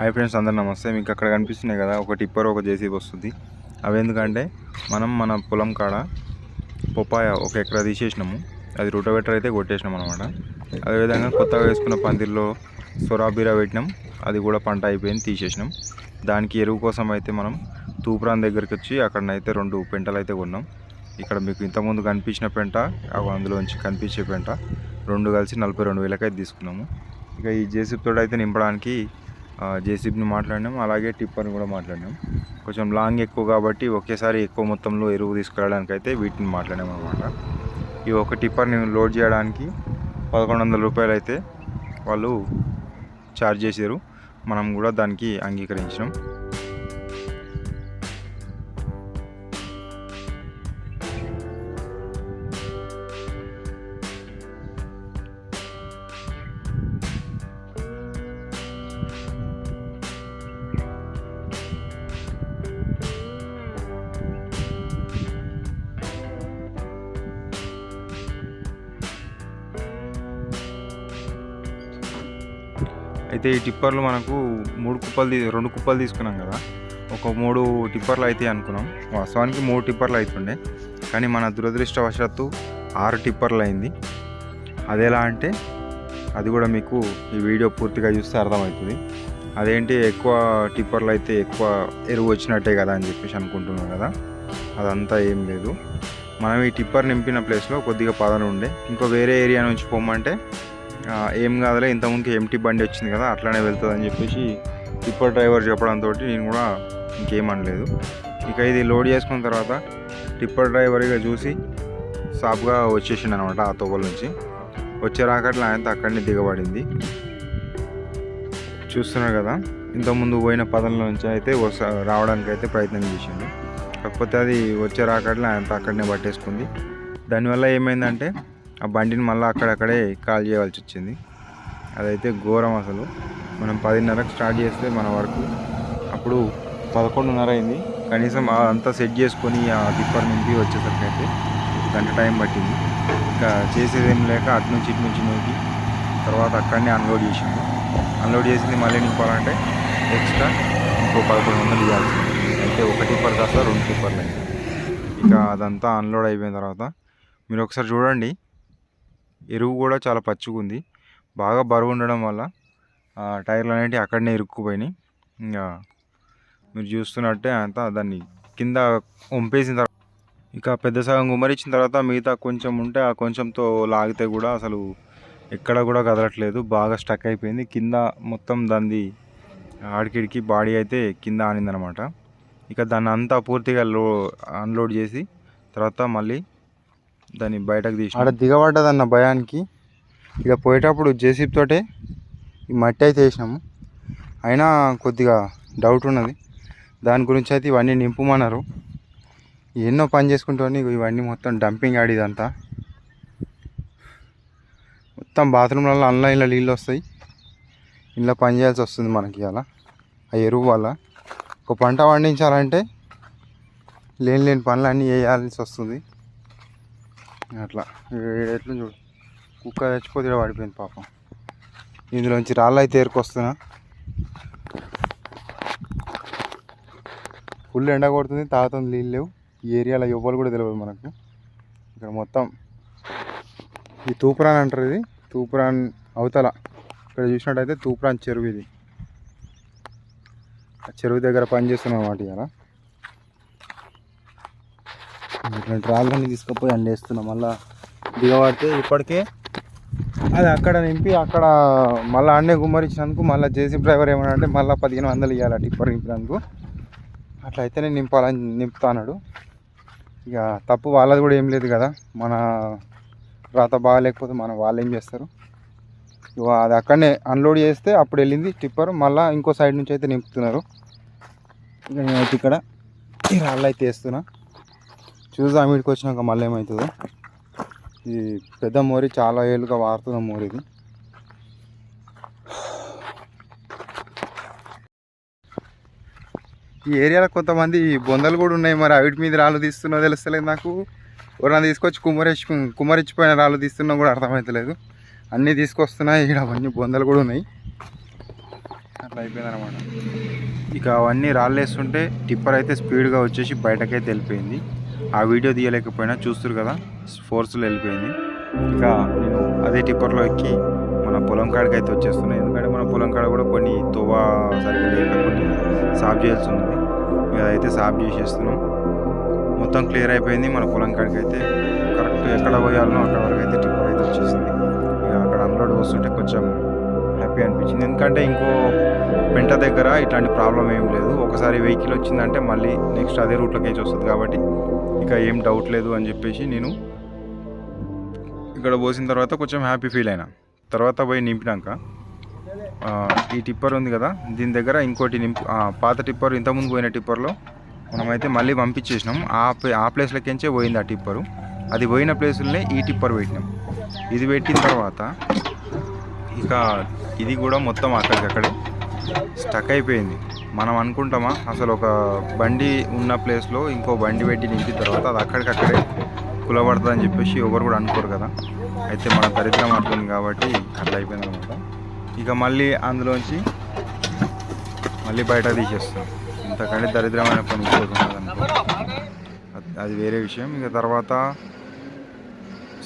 Hi friends అందరు నమస్తే. మీకు అక్కడ కనిపిస్తున్నాయి కదా ఒక టిప్పర్ ఒక జేసీబీ వస్తుంది. అవి ఎందుకంటే మనం మన పొలం కాడ పొప్పాయ ఒక ఎకరా తీసేసినాము. అది రూటోవేటర్ అయితే కొట్టేసినాం అనమాట అదేవిధంగా కొత్తగా వేసుకున్న పందిర్లో సొరాబీరా పెట్టినాం. అది కూడా పంట అయిపోయింది తీసేసినాం. దానికి ఎరువు కోసం అయితే మనం తూప్రాన్ దగ్గరికి వచ్చి అక్కడనైతే రెండు పెంటలు అయితే కొన్నాం. ఇక్కడ మీకు ఇంతకుముందు కనిపించిన పెంట అందులోంచి కనిపించే పెంట. రెండు కలిసి నలభై రెండు వేలకైతే తీసుకున్నాము. ఇక ఈ జేసీబీ తోడు అయితే నింపడానికి జేసీబీని మాట్లాడినాం అలాగే టిప్పర్ని కూడా మాట్లాడినాం. కొంచెం లాంగ్ ఎక్కువ కాబట్టి ఒకేసారి ఎక్కువ మొత్తంలో ఎరువు తీసుకురావడానికి అయితే వీటిని మాట్లాడాం అనమాట ఈ ఒక టిప్పర్ని లోడ్ చేయడానికి పదకొండు వందల రూపాయలు అయితే వాళ్ళు ఛార్జ్ చేశారు. మనం కూడా దానికి అంగీకరించినాం. అయితే ఈ టిప్పర్లు మనకు మూడు కుప్పలు రెండు కుప్పలు తీసుకున్నాం కదా. ఒక మూడు టిప్పర్లు అయితే అనుకున్నాం. వాస్తవానికి మూడు టిప్పర్లు అవుతుండే కానీ మన దురదృష్టవశాత్తు ఆరు టిప్పర్లు అయింది. అదెలా అంటే అది కూడా మీకు ఈ వీడియో పూర్తిగా చూస్తే అర్థమవుతుంది. అదేంటి ఎక్కువ టిప్పర్లు అయితే ఎక్కువ ఎరువు వచ్చినట్టే కదా అని చెప్పేసి అనుకుంటున్నాం కదా. అదంతా ఏం లేదు. మనం ఈ టిప్పర్ నింపిన ప్లేస్లో కొద్దిగా పదన ఉండే ఇంకో వేరే ఏరియా నుంచి పొమ్మంటే ఏం కాదులే ఇంతకుముందుకి ఎంటీ బండి వచ్చింది కదా అట్లానే వెళ్తుంది అని చెప్పేసి టిప్పర్ డ్రైవర్ చెప్పడంతో నేను కూడా ఇంకేం అనలేదు. ఇక ఇది లోడ్ చేసుకున్న తర్వాత టిప్పర్ డ్రైవర్ ఇక చూసి సాఫ్గా వచ్చేసిండు అనమాట ఆ తోవల నుంచి. వచ్చే రాకట్ల ఆయన అక్కడిని దిగబడింది. చూస్తున్నారు కదా ఇంతకుముందు పోయిన పదంలో నుంచి అయితే రావడానికి అయితే ప్రయత్నం చేసింది కాకపోతే అది వచ్చే రాకట్ల ఆయన అక్కడనే పట్టేసుకుంది. దానివల్ల ఏమైందంటే ఆ బండిని మళ్ళీ అక్కడక్కడే కాల్ చేయవలసి వచ్చింది. అదైతే ఘోరం అసలు. మనం పదిన్నరకు స్టార్ట్ చేస్తే మన వరకు అప్పుడు పదకొండున్నర అయింది. కనీసం అంతా సెట్ చేసుకొని ఆ టిప్పర్ నుంచి వచ్చేసరికి అయితే గంట టైం పట్టింది. ఇంకా చేసేదేం లేక అటు నుంచి ఇటు నుంచి నోకి తర్వాత అక్కడనే అన్లోడ్ చేసింది. అన్లోడ్ చేసింది మళ్ళీ నింపాలంటే ఎక్స్ట్రా ఇంకో పదకొండు వందలు ఇవ్వాల్సింది అయితే ఒక టిప్పర్ కాస్త రెండు టిప్పర్లు అయింది ఇక అదంతా అన్లోడ్ అయిపోయిన తర్వాత మీరు ఒకసారి చూడండి. ఎరువు కూడా చాలా పచ్చుకుంది బాగా బరువు ఉండడం వల్ల ఆ టైర్లు అనేటివి అక్కడనే ఇరుక్కుపోయినాయి. ఇంకా మీరు చూస్తున్నట్టే అంతా దాన్ని కింద వంపేసిన తర్వాత ఇక పెద్ద సగం గుమ్మరిచ్చిన తర్వాత మిగతా కొంచెం ఉంటే ఆ కొంచెంతో లాగితే కూడా అసలు ఎక్కడ కూడా కదలట్లేదు. బాగా స్టక్ అయిపోయింది. కింద మొత్తం దాన్ని ఆడికిడికి బాడీ అయితే కింద ఆనిందనమాట. ఇక దాన్ని అంతా పూర్తిగా లో అన్లోడ్ చేసి తర్వాత మళ్ళీ దాన్ని బయటకు తీసి ఆడ దిగబడ్డదన్న భయానికి ఇక పోయేటప్పుడు జేసీబీ తోటే ఈ మట్టి అయితే వేసినాము. అయినా కొద్దిగా డౌట్ ఉన్నది. దాని గురించి అయితే ఇవన్నీ నింపుమన్నారు. ఎన్నో పని చేసుకుంటాను ఇవన్నీ మొత్తం డంపింగ్ ఆడిదంతా మొత్తం బాత్రూమ్లలో ఆన్లైన్లో నీళ్ళు వస్తాయి. ఇంట్లో పని చేయాల్సి వస్తుంది మనకి అలా ఆ ఎరువు వల్ల. ఒక పంట పండించాలంటే లేని లేని పనులు అన్నీ చేయాల్సి వస్తుంది. అట్లా. ఎట్లా చూడు. కుక్క చచ్చిపోతే పడిపోయింది పాపం. ఇందులోంచి రాళ్ళు అయితే ఏరుకొస్తున్నా. ఫుల్ ఎండ కొడుతుంది తాగుతుంది నీళ్ళు లేవు. ఈ ఏరియాలో ఎవ్వరు కూడా తెలియదు మనకు. ఇక్కడ మొత్తం ఈ తూపురాన్ అంటారు ఇది. తూపురాన్ అవతల. ఇక్కడ చూసినట్టయితే తూపురాన్ చెరువు ఇది. ఆ చెరువు దగ్గర పని చేస్తున్నాం అన్నమాట ఇలా ఇట్లాంటి రాళ్ళని తీసుకుపోయి అండేస్తున్నాం మళ్ళీ దిగబడితే ఇప్పటికే అది అక్కడ నింపి అక్కడ మళ్ళీ అన్నే గుమ్మరించినందుకు మళ్ళీ జేసీ డ్రైవర్ ఏమన్నా అంటే మళ్ళీ పదిహేను వందలు ఇవ్వాలి టిప్పర్ నింపినందుకు అట్లా అయితేనే నింపాలని నింపుతాన్నాడు. ఇక తప్పు వాళ్ళది కూడా ఏం లేదు కదా. మన రాత బాగాలేకపోతే మన వాళ్ళు ఏం చేస్తారు? ఇక అది అక్కడనే అన్లోడ్ చేస్తే అప్పుడు వెళ్ళింది టిప్పర్. మళ్ళీ ఇంకో సైడ్ నుంచి అయితే నింపుతున్నారు. ఇక నేనైతే ఇక్కడ ఈ రాళ్ళు అయితే వేస్తున్నా. చూద్దాం వీడికి వచ్చినాక మళ్ళీ ఏమవుతుందో ఇది పెద్ద మోరి చాలా ఏళ్ళుగా వాడుతున్న మోరి ఇది. ఈ ఏరియాలో కొంతమంది బొందలు కూడా ఉన్నాయి మరి అవిటి మీద రాళ్ళు తీస్తున్నా తెలుస్తలేదు నాకు. ఎవరైనా తీసుకొచ్చి కుమ్మరిచ్చి కుమ్మరిచ్చిపోయిన రాళ్ళు తీస్తున్నా కూడా అర్థమవుతలేదు అన్నీ తీసుకొస్తున్నాయి ఇక్కడ అవన్నీ బొందలు కూడా ఉన్నాయి. అట్లా అయిపోయింది అనమాట ఇక అవన్నీ రాళ్ళు వేస్తుంటే టిప్పర్ అయితే స్పీడ్గా వచ్చేసి బయటకైతే వెళ్ళిపోయింది. ఆ వీడియో తీయలేకపోయినా చూస్తారు కదా ఫోర్స్లో వెళ్ళిపోయింది. ఇంకా నేను అదే టిప్పర్లో ఎక్కి మన పొలం కాడికి అయితే వచ్చేస్తున్నాయి ఎందుకంటే మన పొలం కాడ కూడా కొన్ని తువ్వ సరిగ్గా లేకపోతే సాఫ్ చేయాల్సి ఉంది ఇక అయితే సాఫ్ చేసేస్తున్నాం. మొత్తం క్లియర్ అయిపోయింది మన పొలం కాడికి అయితే కరెక్ట్ ఎక్కడ పోయాలనో అక్కడ వరకు అయితే టిప్పర్ అయితే వచ్చేసింది. ఇక అక్కడ అన్లోడ్ వస్తుంటే కొంచెం హ్యాపీ అనిపించింది. ఎందుకంటే ఇంకో పెంట దగ్గర ఇట్లాంటి ప్రాబ్లం ఏం లేదు. ఒకసారి వెహికల్ వచ్చిందంటే మళ్ళీ నెక్స్ట్ అదే రూట్లోకి వేసి వస్తుంది కాబట్టి ఇక ఏం డౌట్ లేదు అని చెప్పేసి నేను ఇక్కడ పోసిన తర్వాత కొంచెం హ్యాపీ ఫీల్ అయినా. తర్వాత పోయి నింపినాక ఈ టిప్పర్ ఉంది కదా దీని దగ్గర ఇంకోటి నింపి పాత టిప్పర్ ఇంతకుముందు పోయిన టిప్పర్లో మనమైతే మళ్ళీ పంపించేసినాం. ఆ ప్లే ఆ ప్లేస్లకించే పోయింది ఆ టిప్పరు అది పోయిన ప్లేసులనే ఈ టిప్పర్ పెట్టినాం. ఇది పెట్టిన తర్వాత ఇక ఇది కూడా మొత్తం అక్కడికక్కడే స్టక్ అయిపోయింది. మనం అనుకుంటామా? అసలు ఒక బండి ఉన్న ప్లేస్లో ఇంకో బండి పెట్టి నింపిన తర్వాత అది అక్కడికక్కడే కులబడుతుంది అని చెప్పేసి ఎవరు కూడా అనుకోరు కదా. అయితే మన దరిద్రం అట్లుంది కాబట్టి అట్లా అయిపోయింది అనమాట ఇక మళ్ళీ అందులోంచి మళ్ళీ బయట తీసేస్తాం. ఇంతకంటే దరిద్రమైన పని ఇంకోటి అది- అది వేరే విషయం. ఇక తర్వాత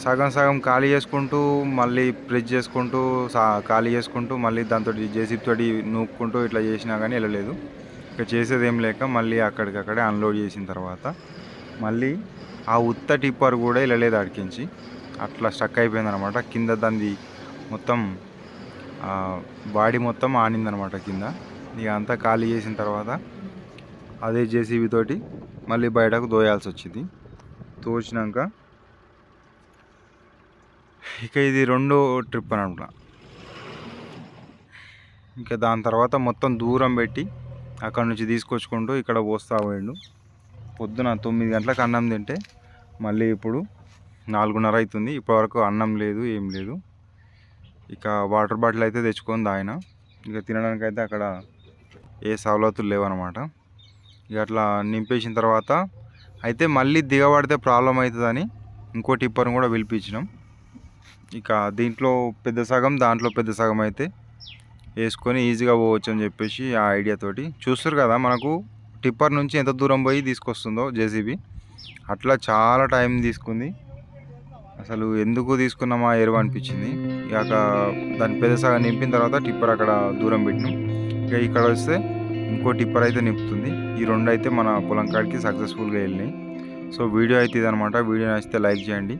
సగం సగం ఖాళీ చేసుకుంటూ మళ్ళీ ప్రెస్ చేసుకుంటూ సా ఖాళీ చేసుకుంటూ మళ్ళీ దాంతో జేసీబీ తోటి నూక్కుంటూ ఇట్లా చేసినా కానీ వెళ్ళలేదు. ఇక చేసేది ఏం లేక మళ్ళీ అక్కడికక్కడే అన్లోడ్ చేసిన తర్వాత మళ్ళీ ఆ ఉత్త టిప్పర్ కూడా వెళ్ళలేదు అడికించి అట్లా స్టక్ అయిపోయింది అనమాట కింద దాన్ని మొత్తం బాడీ మొత్తం ఆనిందనమాట కింద. ఇక అంతా ఖాళీ చేసిన తర్వాత అదే జేసీబీ తోటి మళ్ళీ బయటకు దోయాల్సి వచ్చింది తోచినాక ఇక ఇది రెండో ట్రిప్ అని అనమాట ఇంకా దాని తర్వాత మొత్తం దూరం పెట్టి అక్కడ నుంచి తీసుకొచ్చుకుంటూ ఇక్కడ పోస్తా పోయిండు. పొద్దున తొమ్మిది గంటలకు అన్నం తింటే మళ్ళీ ఇప్పుడు నాలుగున్నర అవుతుంది ఇప్పటివరకు అన్నం లేదు ఏం లేదు. ఇక వాటర్ బాటిల్ అయితే తెచ్చుకొని తాగిన. ఇక తినడానికి అయితే అక్కడ ఏ సవలతులు లేవన్నమాట ఇక అట్లా నింపేసిన తర్వాత అయితే మళ్ళీ దిగబడితే ప్రాబ్లం అవుతుందని ఇంకో టిప్పర్ని కూడా పిలిపించినాం. ఇక దీంట్లో పెద్ద సగం దాంట్లో పెద్ద సగం అయితే వేసుకొని ఈజీగా పోవచ్చు అని చెప్పేసి ఆ ఐడియా తోటి. చూస్తారు కదా మనకు టిప్పర్ నుంచి ఎంత దూరం పోయి తీసుకొస్తుందో జేసీబీ అట్లా చాలా టైం తీసుకుంది. అసలు ఎందుకు తీసుకున్నామా ఎరువు అనిపించింది. ఇక దాని పెద్ద సగం నింపిన తర్వాత టిప్పర్ అక్కడ దూరం పెట్టినాం. ఇక ఇక్కడ వస్తే ఇంకో టిప్పర్ అయితే నింపుతుంది. ఈ రెండు అయితే మన పొలం కాడికి సక్సెస్ఫుల్గా వెళ్ళినాయి. సో వీడియో అయితే ఇదనమాట వీడియో నచ్చితే లైక్ చేయండి.